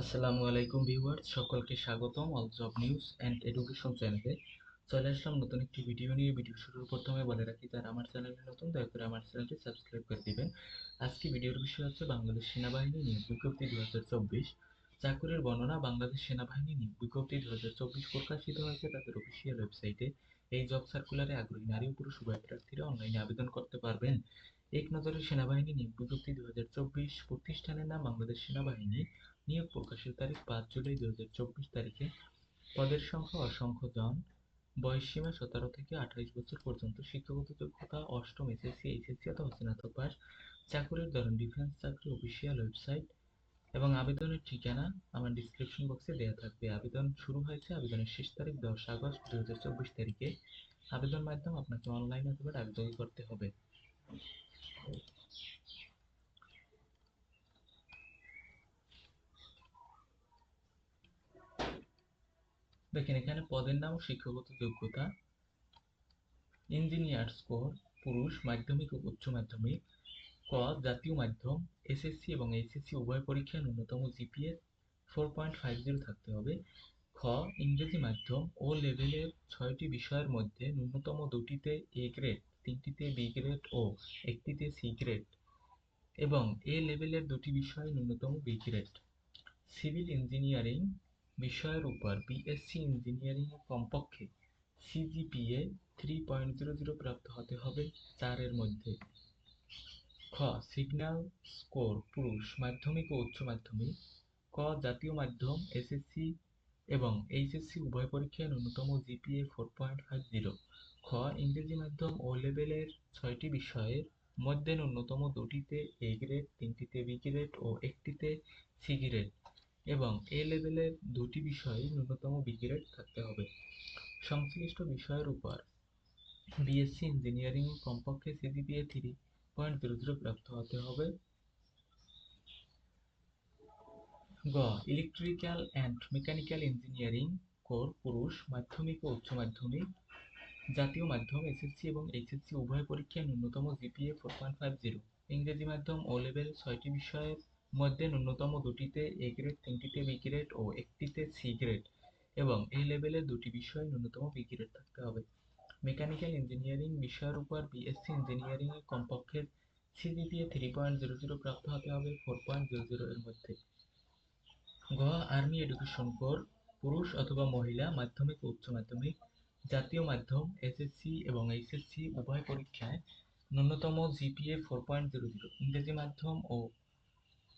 আসসালামু আলাইকুম ভিউয়ার্স, সকলকে স্বাগতম all job news and education চ্যানেলে চলে আসলাম নতুন একটি ভিডিও নিয়ে। ভিডিও শুরুর প্রথমে বলে রাখি, যারা আমার চ্যানেলে নতুন, দয়া করে আমার চ্যানেলটি সাবস্ক্রাইব করে দিবেন। আজকে ভিডিওর বিষয় হচ্ছে বাংলাদেশ সেনাবাহিনী নিয়োগ বিজ্ঞপ্তি দু হাজার চব্বিশ। চাকুরির বর্ণনা, বাংলাদেশ সেনাবাহিনী নিয়োগ বিজ্ঞপ্তি দু হাজার চব্বিশ প্রকাশিত হয়েছে তাদের অফিসিয়াল ওয়েবসাইটে এই জব সার্কুলারে আগ্রহী নারী ও পুরুষ উভয় প্রার্থীরা অনলাইনে আবেদন করতে পারবেন। এক নজরে সেনাবাহিনী নিয়োগ বিজ্ঞপ্তি দু হাজার চব্বিশ প্রতিষ্ঠানের নাম বাংলাদেশ সেনাবাহিনী। নিয়োগ প্রকাশের তারিখ পাঁচ জুলাই দু হাজার চব্বিশ তারিখে। পদের সংখ্যা অসংখ্য জন। বয়সসীমা সতেরো থেকে আঠাইশ বছর পর্যন্ত। শিক্ষাগত যোগ্যতা অষ্টম এসএসসি, এইচএসসি অথবা স্নাতক পাস। চাকুরির ধরন ডিফেন্স, চাকরি অফিসিয়াল ওয়েবসাইট এবং আবেদনের ঠিকানা আমার ডিসক্রিপশন বক্সে দেওয়া থাকবে। আবেদন শুরু হয়েছে আবেদনের শেষ তারিখ দশ আগস্ট দু হাজার চব্বিশ তারিখে। আবেদন মাধ্যম আপনাকে অনলাইন অথবা ডাকযোগে করতে হবে দেখেন এখানে পদের নাম শিক্ষাগত যোগ্যতা ইঞ্জিনিয়ার্স কোর পুরুষ, মাধ্যমিক ও উচ্চ মাধ্যমিক, ক, জাতীয় মাধ্যম এসএসসি এবং এইচএসসি উভয় পরীক্ষায় ন্যূনতম GPA four point five zero থাকতে হবে, খ, ইংরেজি মাধ্যম ও লেভেলের ছয়টি বিষয়ের মধ্যে ন্যূনতম দুটিতে এ গ্রেড তিনটিতে বি গ্রেড ও একটিতে সি গ্রেড এবং এ লেভেলের দুটি বিষয়ে ন্যূনতম বি গ্রেড সিভিল ইঞ্জিনিয়ারিং বিষয়ের উপর বিএসসি ইঞ্জিনিয়ারিং কমপক্ষে CGPA three point zero zero প্রাপ্ত হতে হবে চারের মধ্যে। খ সিগন্যাল স্কোর পুরুষ, মাধ্যমিক ও উচ্চ মাধ্যমিক। ক, জাতীয় মাধ্যম এসএসসি এবং এইচএসসি উভয় পরীক্ষায় ন্যূনতম GPA four point five zero খ, ইংরেজি মাধ্যম ও লেভেলের ছয়টি বিষয়ের মধ্যে ন্যূনতম দুটিতে এ গ্রেড তিনটিতে বি গ্রেড ও একটিতে সি গ্রেড এবং এ লেভেলের দুটি বিষয়ে ন্যূনতম বি গ্রেড থাকতে হবে। সংশ্লিষ্ট বিষয়ের উপর বিএসসি ইঞ্জিনিয়ারিং কমপক্ষে CGPA three point zero zero প্রাপ্ত হতে হবে। গ electrical and mechanical engineering corps পুরুষ, মাধ্যমিক ও উচ্চ মাধ্যমিক। জাতীয় মাধ্যম এসএসসি এবং এইচএসসি উভয় পরীক্ষায় ন্যূনতম GPA four point five zero ইংরেজি মাধ্যম ও লেভেল ছয়টি বিষয়ের মধ্যে ন্যূনতম দুটিতে এ গ্রেড তিনটিতে বি গ্রেড ও একটিতে সি গ্রেড এবং এ লেভেলের দুটি বিষয়ে ন্যূনতম বি গ্রেড থাকতে হবে। মেকানিক্যাল ইঞ্জিনিয়ারিং বিষয়ের উপর বিএসসি ইঞ্জিনিয়ারিং এ কমপক্ষে CGPA three point zero zero প্রাপ্ত হতে হবে ফোর পয়েন্ট জিরো জিরো এর মধ্যে। গ আর্মি এডুকেশন কোর পুরুষ অথবা মহিলা, মাধ্যমিক ও উচ্চ মাধ্যমিক, জাতীয় মাধ্যম এসএসসি এবং এইচএসসি উভয় পরীক্ষায় ন্যূনতম GPA four point zero zero ইংরেজি মাধ্যম ও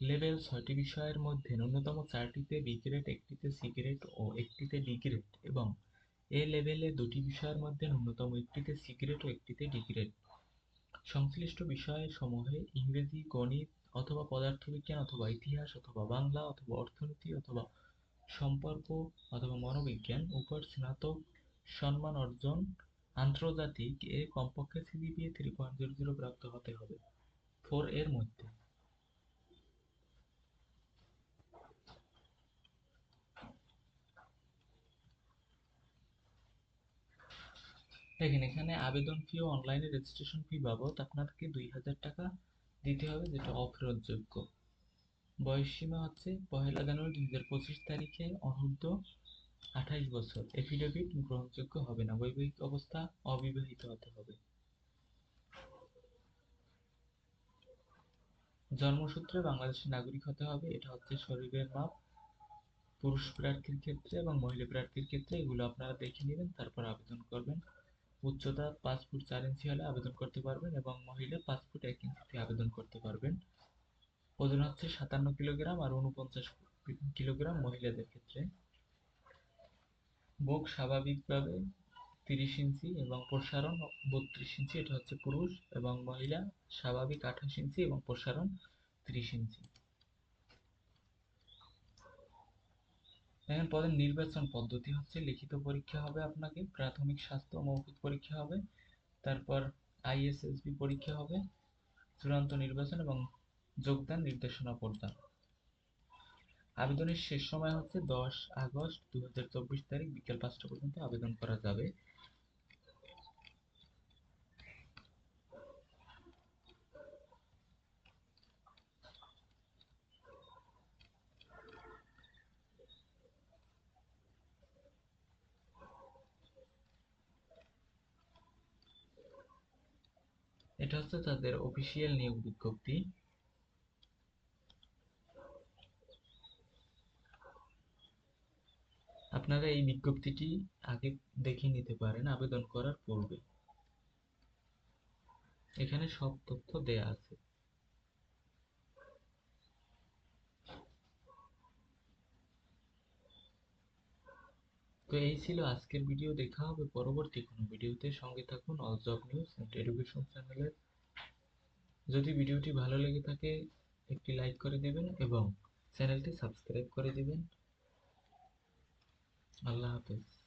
লেভেল ছয়টি বিষয়ের মধ্যে ন্যূনতম চারটিতে বি গ্রেড একটিতে সি ও একটিতে ডি গ্রেড এবং এ লেভেলে দুটি বিষয়ের মধ্যে ন্যূনতম একটিতে সি ও একটিতে ডি গ্রেড সংশ্লিষ্ট বিষয় সমূহে ইংরেজি, গণিত অথবা পদার্থবিজ্ঞান অথবা ইতিহাস অথবা বাংলা অথবা অর্থনীতি অথবা সম্পর্ক অথবা মনোবিজ্ঞান, উপর স্নাতক সম্মান অর্জন, আন্তর্জাতিক এ কমপক্ষে CGPA three point zero zero প্রাপ্ত হতে হবে। ফোর এর মধ্যে দেখেন, এখানে আবেদন ফি ও অনলাইনে রেজিস্ট্রেশন ফি বাবদ আপনাকে দুই হাজার টাকা দিতে হবে, যেটা অফেরতযোগ্য বয়স সীমা হচ্ছে পহেলা জানুয়ারি দুই হাজার পঁচিশ তারিখে অনূর্ধ্ব আঠাইশ বছর। এফিডেভিট গ্রহণযোগ্য হবে না, বৈবাহিক অবস্থা অবিবাহিত হতে হবে। জন্মসূত্রে বাংলাদেশের নাগরিক হতে হবে, এটা হচ্ছে শরীরের মাপ। পুরুষ প্রার্থীর ক্ষেত্রে এবং মহিলা প্রার্থীর ক্ষেত্রে এগুলো আপনারা দেখে নেবেন, তারপর আবেদন করবেন। উচ্চতা পাঁচ ফুট চার ইঞ্চি হলে আবেদন করতে পারবেন এবং মহিলা পাঁচ ফুট এক ইঞ্চিতে আবেদন করতে পারবেন। ওজন হচ্ছে সাতান্ন কিলোগ্রাম আর উনপঞ্চাশ কিলোগ্রাম মহিলাদের ক্ষেত্রে। বুক স্বাভাবিকভাবে তিরিশ ইঞ্চি এবং প্রসারণ বত্রিশ ইঞ্চি, এটা হচ্ছে পুরুষ এবং মহিলা স্বাভাবিক আঠাশ ইঞ্চি এবং প্রসারণ ত্রিশ ইঞ্চি। দেখেন পদের নির্বাচন পদ্ধতি হচ্ছে, লিখিত পরীক্ষা হবে আপনাকে, প্রাথমিক স্বাস্থ্য মৌখিক পরীক্ষা হবে, তারপর আইএসএসবি পরীক্ষা হবে, চূড়ান্ত নির্বাচন এবং যোগদান নির্দেশনা প্রদান। আবেদনের শেষ সময় হচ্ছে দশ আগস্ট দুহাজার চব্বিশ তারিখ, বিকেল পাঁচটা পর্যন্ত আবেদন করা যাবে। এটা হচ্ছে তাদের অফিসিয়াল নিয়োগ বিজ্ঞপ্তি। আপনারা এই বিজ্ঞপ্তিটি আগে দেখে নিতে পারেন আবেদন করার পূর্বে। এখানে সব তথ্য দেয়া আছে। তো এই ছিল আজকের ভিডিও। দেখা হবে পরবর্তী কোনো ভিডিওতে। সঙ্গে থাকুন all job news and education চ্যানেলের যদি ভিডিওটি ভালো লেগে থাকে, একটি লাইক করে দেবেন এবং চ্যানেলটি সাবস্ক্রাইব করে দেবেন। আল্লাহ হাফেজ।